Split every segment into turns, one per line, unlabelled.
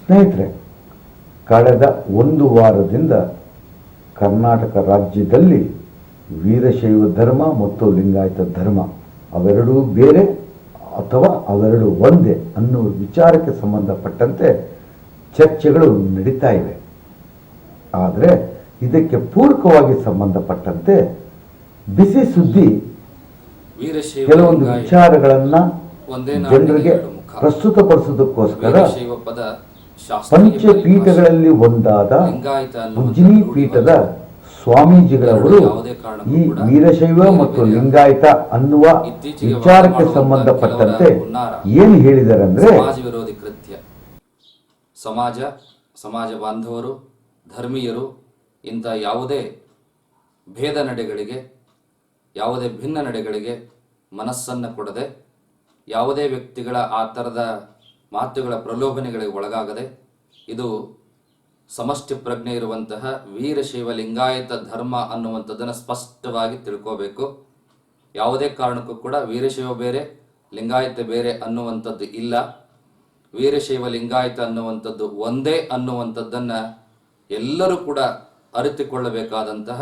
ಸ್ನೇಹಿತರೆ ಕಳೆದ ಒಂದು ವಾರದಿಂದ ಕರ್ನಾಟಕ ರಾಜ್ಯದಲ್ಲಿ ವೀರಶೈವ ಧರ್ಮ ಮತ್ತು ಲಿಂಗಾಯತ ಧರ್ಮ ಅವೆರಡೂ ಬೇರೆ ಅಥವಾ ಅವೆರಡು ಒಂದೇ ಅನ್ನುವ ವಿಚಾರಕ್ಕೆ ಸಂಬಂಧಪಟ್ಟಂತೆ ಚರ್ಚೆಗಳು ನಡೀತಾ ಇವೆ. ಆದರೆ ಇದಕ್ಕೆ ಪೂರಕವಾಗಿ ಸಂಬಂಧಪಟ್ಟಂತೆ ಬಿಸಿ ಸುದ್ದಿ ಕೆಲವೊಂದು ವಿಚಾರಗಳನ್ನು ಜನರಿಗೆ ಪ್ರಸ್ತುತಪಡಿಸೋದಕ್ಕೋಸ್ಕರ ಪಂಚಪೀಠಗಳಲ್ಲಿ ಒಂದಾದ ಉಜ್ಜಿನಿ ಪೀಠದ ಸ್ವಾಮೀಜಿಗಳವರು ಈ ವೀರಶೈವ ಮತ್ತು ಲಿಂಗಾಯತ ಅನ್ನುವ ವಿಚಾರಕ್ಕೆ ಸಂಬಂಧಪಟ್ಟಂತೆ ಏನು
ಹೇಳಿದರಂದ್ರೆ ವಿರೋಧಿ ಕೃತ್ಯ. ಸಮಾಜ ಸಮಾಜ ಬಾಂಧವರು ಧರ್ಮೀಯರು ಇಂಥ ಯಾವುದೇ ಭೇದ ನಡೆಗಳಿಗೆ ಯಾವುದೇ ಭಿನ್ನ ನಡೆಗಳಿಗೆ ಮನಸ್ಸನ್ನು ಕೊಡದೆ ಯಾವುದೇ ವ್ಯಕ್ತಿಗಳ ಆ ಥರದ ಮಾತುಗಳ ಪ್ರಲೋಭನೆಗಳಿಗೆ ಒಳಗಾಗದೆ ಇದು ಸಮಷ್ಟಿ ಪ್ರಜ್ಞೆ ಇರುವಂತಹ ವೀರಶೈವ ಲಿಂಗಾಯತ ಧರ್ಮ ಅನ್ನುವಂಥದ್ದನ್ನು ಸ್ಪಷ್ಟವಾಗಿ ತಿಳ್ಕೋಬೇಕು. ಯಾವುದೇ ಕಾರಣಕ್ಕೂ ಕೂಡ ವೀರಶೈವ ಬೇರೆ, ಲಿಂಗಾಯತ ಬೇರೆ ಅನ್ನುವಂಥದ್ದು ಇಲ್ಲ. ವೀರಶೈವ ಲಿಂಗಾಯತ ಅನ್ನುವಂಥದ್ದು ಒಂದೇ ಅನ್ನುವಂಥದ್ದನ್ನು ಎಲ್ಲರೂ ಕೂಡ ಅರಿತುಕೊಳ್ಳಬೇಕಾದಂತಹ,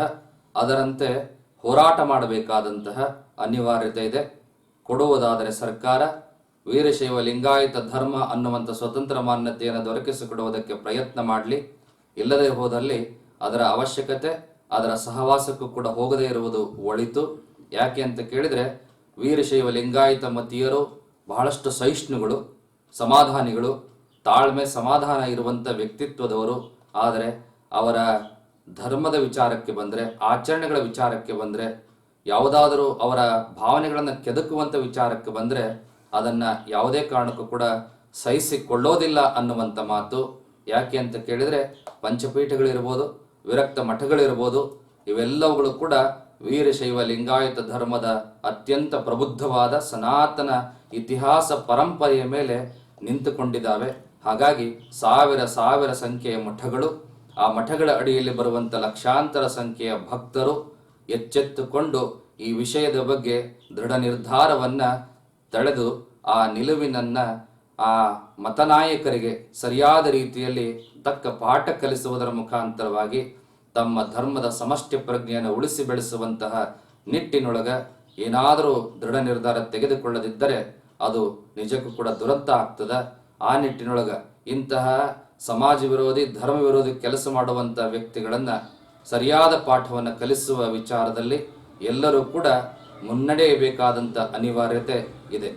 ಅದರಂತೆ ಹೋರಾಟ ಮಾಡಬೇಕಾದಂತಹ ಅನಿವಾರ್ಯತೆ ಇದೆ. ಕೊಡುವುದಾದರೆ ಸರ್ಕಾರ ವೀರಶೈವ ಲಿಂಗಾಯತ ಧರ್ಮ ಅನ್ನುವಂಥ ಸ್ವತಂತ್ರ ಮಾನ್ಯತೆಯನ್ನು ದೊರಕಿಸಿಕೊಡುವುದಕ್ಕೆ ಪ್ರಯತ್ನ ಮಾಡಲಿ. ಇಲ್ಲದೆ ಹೋದಲ್ಲಿ ಅದರ ಅವಶ್ಯಕತೆ, ಅದರ ಸಹವಾಸಕ್ಕೂ ಕೂಡ ಹೋಗದೇ ಇರುವುದು ಒಳಿತು. ಯಾಕೆ ಅಂತ ಕೇಳಿದರೆ ವೀರಶೈವ ಲಿಂಗಾಯತ ಮತೀಯರು ಬಹಳಷ್ಟು ಸಹಿಷ್ಣುಗಳು, ಸಮಾಧಾನಿಗಳು, ತಾಳ್ಮೆ, ಸಮಾಧಾನ ಇರುವಂಥ ವ್ಯಕ್ತಿತ್ವದವರು. ಆದರೆ ಅವರ ಧರ್ಮದ ವಿಚಾರಕ್ಕೆ ಬಂದರೆ, ಆಚರಣೆಗಳ ವಿಚಾರಕ್ಕೆ ಬಂದರೆ, ಯಾವುದಾದರೂ ಅವರ ಭಾವನೆಗಳನ್ನು ಕೆದಕುವಂಥ ವಿಚಾರಕ್ಕೆ ಬಂದರೆ ಅದನ್ನು ಯಾವುದೇ ಕಾರಣಕ್ಕೂ ಕೂಡ ಸಹಿಸಿಕೊಳ್ಳೋದಿಲ್ಲ ಅನ್ನುವಂಥ ಮಾತು ಯಾಕೆ ಅಂತ ಕೇಳಿದರೆ ಪಂಚಪೀಠಗಳಿರ್ಬೋದು, ವಿರಕ್ತ ಮಠಗಳಿರ್ಬೋದು, ಇವೆಲ್ಲವುಗಳು ಕೂಡ ವೀರಶೈವ ಲಿಂಗಾಯತ ಧರ್ಮದ ಅತ್ಯಂತ ಪ್ರಬುದ್ಧವಾದ ಸನಾತನ ಇತಿಹಾಸ ಪರಂಪರೆಯ ಮೇಲೆ ನಿಂತುಕೊಂಡಿದ್ದಾವೆ. ಹಾಗಾಗಿ ಸಾವಿರ ಸಾವಿರ ಸಂಖ್ಯೆಯ ಮಠಗಳು, ಆ ಮಠಗಳ ಅಡಿಯಲ್ಲಿ ಬರುವಂಥ ಲಕ್ಷಾಂತರ ಸಂಖ್ಯೆಯ ಭಕ್ತರು ಎಚ್ಚೆತ್ತುಕೊಂಡು ಈ ವಿಷಯದ ಬಗ್ಗೆ ದೃಢ ನಿರ್ಧಾರವನ್ನ ತಳೆದು ಆ ನಿಲುವಿನನ್ನ ಆ ಮತನಾಯಕರಿಗೆ ಸರಿಯಾದ ರೀತಿಯಲ್ಲಿ ತಕ್ಕ ಪಾಠ ಕಲಿಸುವುದರ ಮುಖಾಂತರವಾಗಿ ತಮ್ಮ ಧರ್ಮದ ಸಮಷ್ಟಿ ಪ್ರಜ್ಞೆಯನ್ನು ಉಳಿಸಿ ಬೆಳೆಸುವಂತಹ ನಿಟ್ಟಿನೊಳಗ ಏನಾದರೂ ದೃಢ ನಿರ್ಧಾರ ತೆಗೆದುಕೊಳ್ಳದಿದ್ದರೆ ಅದು ನಿಜಕ್ಕೂ ಕೂಡ ದುರಂತ ಆಗ್ತದ. ಆ ನಿಟ್ಟಿನೊಳಗ ಇಂತಹ ಸಮಾಜ ವಿರೋಧಿ, ಧರ್ಮ ವಿರೋಧಿ ಕೆಲಸ ಮಾಡುವಂಥ ವ್ಯಕ್ತಿಗಳನ್ನು ಸರಿಯಾದ ಪಾಠವನ್ನು ಕಲಿಸುವ ವಿಚಾರದಲ್ಲಿ ಎಲ್ಲರೂ ಕೂಡ ಮುನ್ನಡೆಯಬೇಕಾದಂಥ ಅನಿವಾರ್ಯತೆ ಇದೆ.